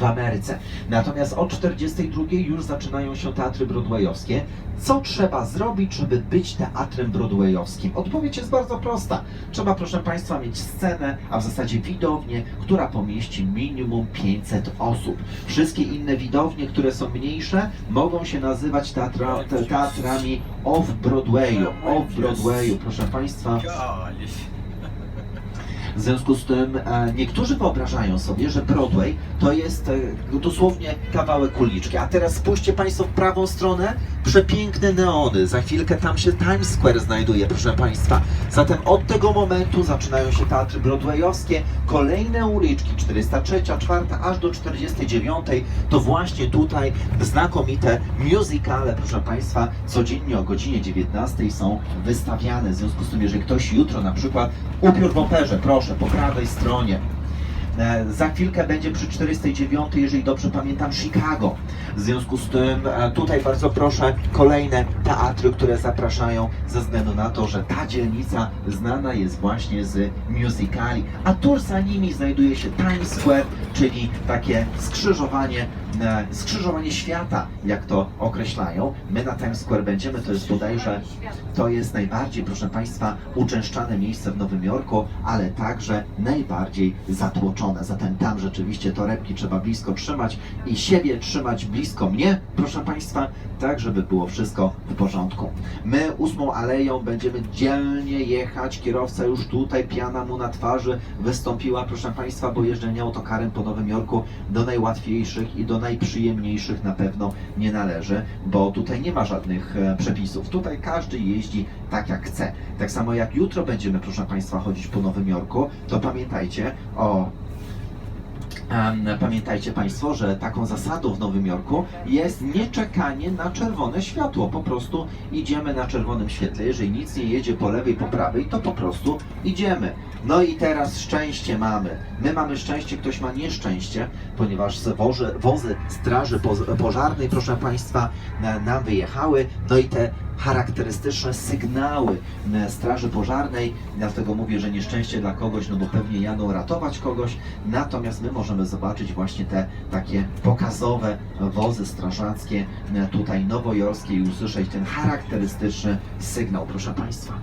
w Ameryce. Natomiast od 42 już zaczynają się teatry broadwayowskie. Co trzeba zrobić, żeby być teatrem broadwayowskim? Odpowiedź jest bardzo prosta. Trzeba, proszę Państwa, mieć scenę, a w zasadzie widownię, która pomieści minimum 500 osób. Wszystkie inne widownie, które są mniejsze, mogą się nazywać teatra, te, teatrami off-Broadwayu. Off-Broadwayu, proszę Państwa. W związku z tym e, niektórzy wyobrażają sobie, że Broadway to jest e, dosłownie kawałek uliczki. A teraz spójrzcie Państwo w prawą stronę, przepiękne neony. Za chwilkę tam się Times Square znajduje, proszę Państwa. Zatem od tego momentu zaczynają się teatry broadwayowskie. Kolejne uliczki, 403, 4, aż do 49, to właśnie tutaj znakomite musicale, proszę Państwa, codziennie o godzinie 19 są wystawiane. W związku z tym, jeżeli ktoś jutro na przykład upiór w operze, proszę, po prawej stronie. E, Za chwilkę będzie przy 409, jeżeli dobrze pamiętam, Chicago. W związku z tym e, tutaj bardzo proszę kolejne teatry, które zapraszają ze względu na to, że ta dzielnica znana jest właśnie z musicali, a tuż za nimi znajduje się Times Square, czyli takie skrzyżowanie, e, skrzyżowanie świata, jak to określają. My na Times Square będziemy, to jest bodajże to jest najbardziej, proszę Państwa, uczęszczane miejsce w Nowym Jorku, ale także najbardziej zatłoczone. Zatem tam rzeczywiście torebki trzeba blisko trzymać i siebie trzymać blisko mnie, proszę Państwa, tak żeby było wszystko w porządku. My ósmą aleją będziemy dzielnie jechać. Kierowca już tutaj, piana mu na twarzy wystąpiła, proszę Państwa, bo jeżdżenie autokarem po Nowym Jorku do najłatwiejszych i do najprzyjemniejszych na pewno nie należy, bo tutaj nie ma żadnych e, przepisów. Tutaj każdy jeździ tak jak chce. Tak samo jak jutro będziemy, proszę Państwa, chodzić po Nowym Jorku, to pamiętajcie o Pamiętajcie Państwo, że taką zasadą w Nowym Jorku jest nieczekanie na czerwone światło. Po prostu idziemy na czerwonym świetle. Jeżeli nic nie jedzie po lewej, po prawej, to po prostu idziemy. No i teraz szczęście mamy. My mamy szczęście, ktoś ma nieszczęście, ponieważ wozy, wozy Straży Pożarnej, proszę Państwa, na- nam wyjechały. No i te charakterystyczne sygnały Straży Pożarnej, dlatego mówię, że nieszczęście dla kogoś, no bo pewnie jadą ratować kogoś, natomiast my możemy zobaczyć właśnie te takie pokazowe wozy strażackie e, tutaj nowojorskie i usłyszeć ten charakterystyczny sygnał, proszę Państwa.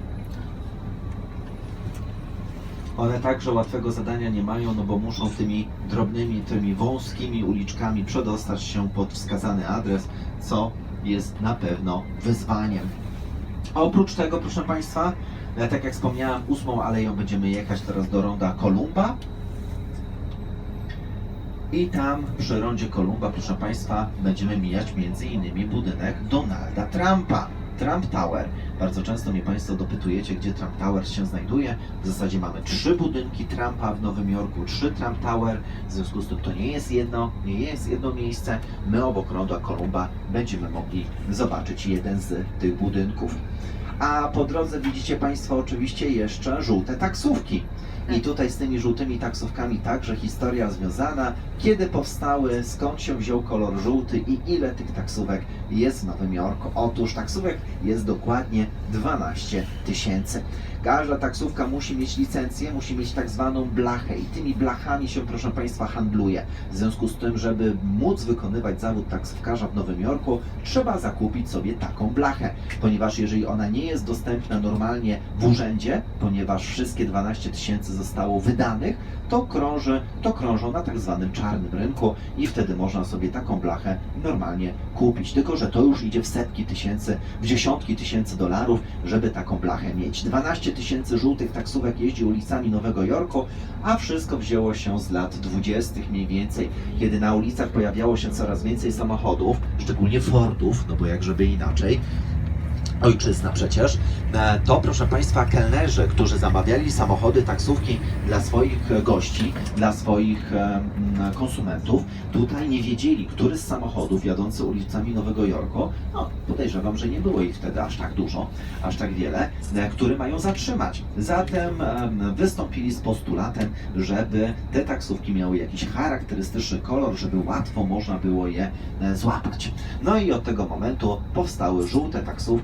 One także łatwego zadania nie mają, no bo muszą tymi drobnymi, tymi wąskimi uliczkami przedostać się pod wskazany adres, co jest na pewno wyzwaniem. A oprócz tego, proszę Państwa, e, tak jak wspomniałem, ósmą aleją będziemy jechać teraz do ronda Kolumba. I tam przy rondzie Kolumba, proszę Państwa, będziemy mijać innymi budynek Donalda Trumpa. Trump Tower. Bardzo często mnie Państwo dopytujecie, gdzie Trump Tower się znajduje. W zasadzie mamy trzy budynki Trumpa w Nowym Jorku, trzy Trump Tower. W związku z tym to nie jest jedno, nie jest jedno miejsce. My obok ronda Kolumba będziemy mogli zobaczyć jeden z tych budynków. A po drodze widzicie Państwo oczywiście jeszcze żółte taksówki. I tutaj z tymi żółtymi taksówkami także historia związana, kiedy powstały, skąd się wziął kolor żółty i ile tych taksówek jest w Nowym Jorku. Otóż taksówek jest dokładnie 12 tysięcy. Każda taksówka musi mieć licencję, musi mieć tak zwaną blachę i tymi blachami się, proszę Państwa, handluje. W związku z tym, żeby móc wykonywać zawód taksówkarza w Nowym Jorku, trzeba zakupić sobie taką blachę, ponieważ jeżeli ona nie jest dostępna normalnie w urzędzie, ponieważ wszystkie 12 tysięcy zostało wydanych, to krąży, to krążą na tak zwanym czarnym rynku i wtedy można sobie taką blachę normalnie kupić. Tylko, że to już idzie w setki tysięcy, w dziesiątki tysięcy dolarów, żeby taką blachę mieć. 12 tysięcy żółtych taksówek jeździ ulicami Nowego Jorku, a wszystko wzięło się z lat 20. mniej więcej, kiedy na ulicach pojawiało się coraz więcej samochodów, szczególnie Fordów, no bo jak żeby inaczej, ojczyzna przecież, e, to proszę Państwa kelnerzy, którzy zamawiali samochody, taksówki dla swoich gości, dla swoich konsumentów, tutaj nie wiedzieli, który z samochodów jadący ulicami Nowego Jorku, no podejrzewam, że nie było ich wtedy aż tak dużo, aż tak wiele, e, który mają zatrzymać. Zatem em, wystąpili z postulatem, żeby te taksówki miały jakiś charakterystyczny kolor, żeby łatwo można było je e, złapać. No i od tego momentu powstały żółte taksówki,